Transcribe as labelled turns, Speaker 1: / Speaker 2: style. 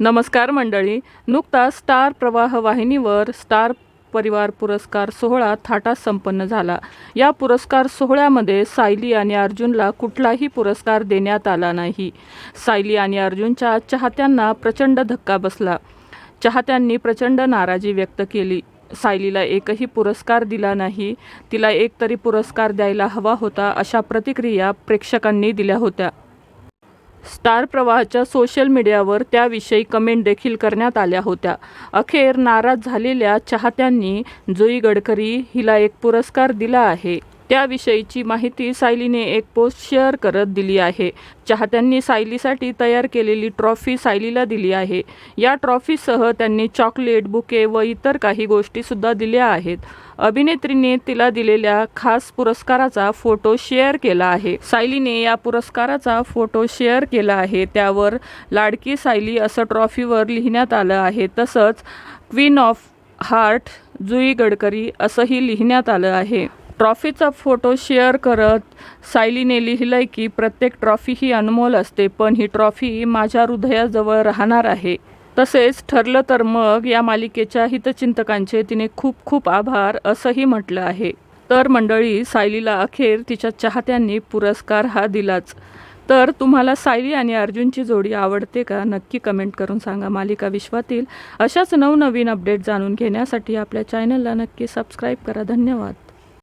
Speaker 1: नमस्कार मंडळी. नुकताच स्टार प्रवाह वाहिनीवर स्टार परिवार पुरस्कार सोहळा थाटात संपन्न झाला. या पुरस्कार सोहळ्यामध्ये सायली आणि अर्जुनला कुठलाही पुरस्कार देण्यात आला नाही. सायली आणि अर्जुनच्या चाहत्यांना प्रचंड धक्का बसला. चाहत्यांनी प्रचंड नाराजी व्यक्त केली. सायलीला एकही पुरस्कार दिला नाही. तिला एक तरी पुरस्कार द्यायला हवा होता अशा प्रतिक्रिया प्रेक्षकांनी दिल्या होत्या. स्टार प्रवाहाच्या सोशल मीडियावर त्याविषयी कमेंट देखील करण्यात आल्या होत्या. अखेर नाराज झालेल्या चाहत्यांनी जुई गडकरी हिला एक पुरस्कार दिला आहे. त्याविषयीची माहिती सायलीने एक पोस्ट शेअर करत दिली आहे. चाहत्यांनी सायलीसाठी तयार केलेली ट्रॉफी सायलीला दिली आहे. या ट्रॉफीसह त्यांनी चॉकलेट बुके व इतर काही गोष्टीसुद्धा दिल्या आहेत. अभिनेत्रीने तिला दिलेल्या खास पुरस्काराचा फोटो शेअर केला आहे. सायलीने या पुरस्काराचा फोटो शेअर केला आहे. त्यावर लाडकी सायली असं ट्रॉफीवर लिहिण्यात आलं आहे. तसंच queen of heart Juhi Gadkari असंही लिहिण्यात आलं आहे. ट्रॉफीचा फोटो शेअर करत सायलीने लिहिलंय की प्रत्येक ट्रॉफी ही अनमोल असते पण ही ट्रॉफी माझ्या हृदयाजवळ राहणार आहे. तसेच ठरलं तर मग या मालिकेच्या हितचिंतकांचे तिने खूप खूप आभार असंही म्हटलं आहे. तर मंडळी सायलीला अखेर तिच्या चाहत्यांनी पुरस्कार हा दिलाच. तर तुम्हाला सायली आणि अर्जुनची जोडी आवडते का? नक्की कमेंट करून सांगा. मालिका विश्वातील अशाच नवनवीन अपडेट जाणून घेण्यासाठी आपल्या चॅनलला नक्की सबस्क्राईब करा. धन्यवाद.